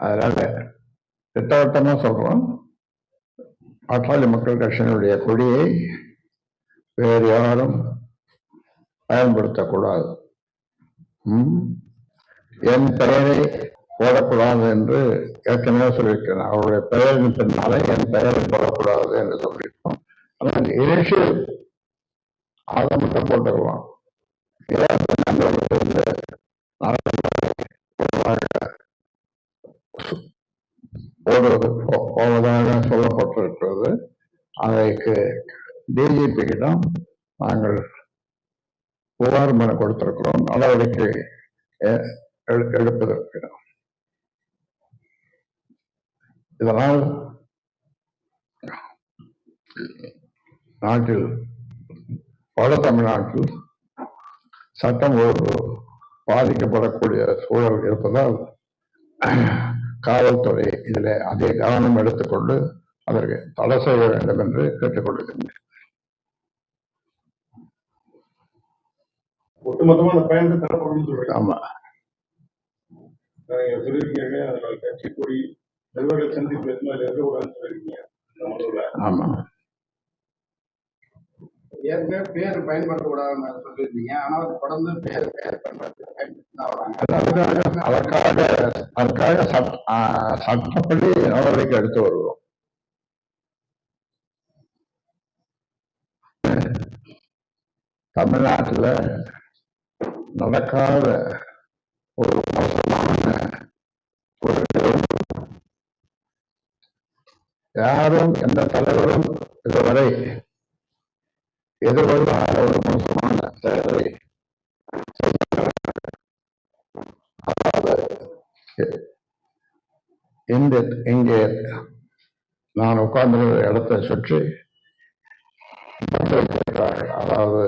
அதனால திட்டவட்டமா சொல்றோம். பாட்டாளி மக்கள் கட்சியினுடைய கொடியை வேறு யாரும் பயன்படுத்தக்கூடாது. ம்? என் பெயரை போடக்கூடாது என்று ஏற்கனவே சொல்லியிருக்கிறேன். அவருடைய பெயரின் பின்னாலே என் பெயரை போடக்கூடாது என்று சொல்லியிருக்கோம் ஆனால் இனிஷியல் அதை மட்டும் போட்டுக்கலாம் இருபத்தி போடுவது போவதாக சொல்லப்பட்டிருக்கிறது. அதற்கு டிஜிபியிடம் நாங்கள் புகார் மனு கொடுத்திருக்கிறோம். நடவடிக்கை எடுப்பதற்கு. இதனால் நாட்டில் வட தமிழ்நாட்டில் சட்டம் ஒழுங்கு பாதிக்கப்படக்கூடிய சூழல் இருப்பதால் காவல்துறை இதில் அதிக கவனம் எடுத்துக்கொண்டு அதற்கு தடை செய்ய வேண்டும் என்று கேட்டுக்கொள்கிறேன் ஒட்டுமொத்தமா அந்த பயணத்தை தரப்படும் சொல்றீங்க. ஆமா. சொல்லியிருக்கீங்க. அதனால கட்சி கொடி நிர்வாகிகள் சந்திப்பு எதுவும் அதுல இருக்கக்கூடாதுன்னு சொல்லியிருக்கீங்க. இந்த மனுவில் ஆமா. ஏற்கனவே பேர் பயன்படுத்தக்கூடாதுன்னு சொல்லியிருந்தீங்க. ஆனால் தொடர்ந்து பேர் பேர் பயன்படுத்தி அதற்காக அதற்காக சட்டப்படி நடவடிக்கை எடுத்து வருவோம் தமிழ்நாட்டில் நடக்காத ஒரு மோசமான ஒரு யாரும் எந்த தலைவரும் இதுவரை எதிர்கொள்ளாத ஒரு மோசமான செயலை இந்த இங்கே நான் உட்கார்ந்திருந்த இடத்தை சுற்றி அதாவது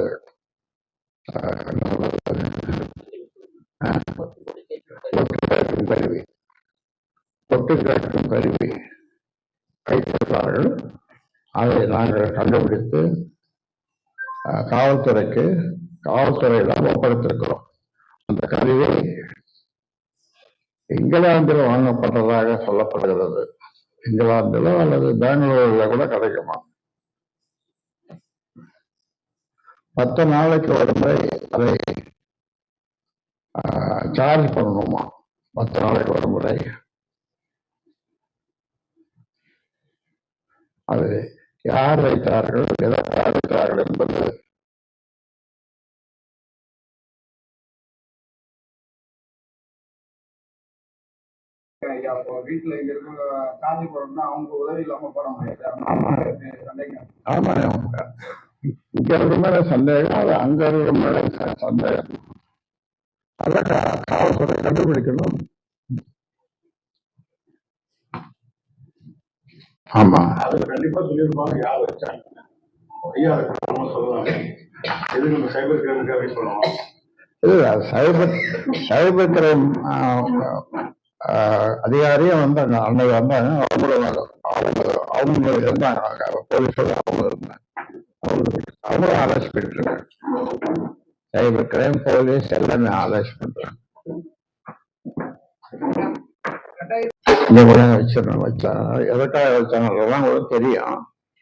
தொட்டு கருவி தொட்டு கேட்கும் கருவி வைத்திருக்கிறார்கள் அதை நாங்கள் கண்டுபிடித்து காவல்துறைக்கு காவல்துறையிடம் ஒப்படைத்திருக்கிறோம். அந்த கருவி இங்கிலாந்தில் வாங்கப்பட்டதாக சொல்லப்படுகிறது. இங்கிலாந்திலோ அல்லது பெங்களூர்ல கூட கிடைக்குமா? பத்து நாளைக்கு ஒரு முறை அதை சார்ஜ் பண்ணணுமா? பத்து நாளைக்கு ஒரு முறை. அது யார் வைத்தார்கள் எதற்காக வைத்தார்கள் என்பது ஐயா இப்போ வீட்டில் இங்க இருக்க காஞ்சி போறோம்னா அவங்க உதவி இல்லாம போட முடியாது. இங்க இருக்கிற மேல சந்தேகம் அது அங்க இருக்கிற மேல சந்தேகம். அதை கா- காவல்துறை கண்டுபிடிக்கணும். ஆமா. அதுல கண்டிப்பா சொல்லியிருப்பாங்க யார் வச்சாங்க ஐயா அதை காரணமா சொல்லலாம். எது நம்ம சைபர் கிரைமுக்காக சொல்லலாம்? இல்ல சைபர் சைபர் கிரைம் அதிகாரியும் வந்தாங்க அன்னைக்கு வந்தாங்க அவங்களும் அவங்க அவங்க இருந்தாங்க. போலீஸோட அவங்க இருந்தாங்க. அவங்க அவங்களும் அரெஸ்ட் பண்ணிருக்காங்க சைபர் கிரைம் போலீஸ் எல்லாமே அரெஸ்ட் பண்றாங்க இந்த கூட வச்சிடணும். வச்சாங்க எதற்காக வச்சாங்கன்றதுலாம் கூட தெரியும்.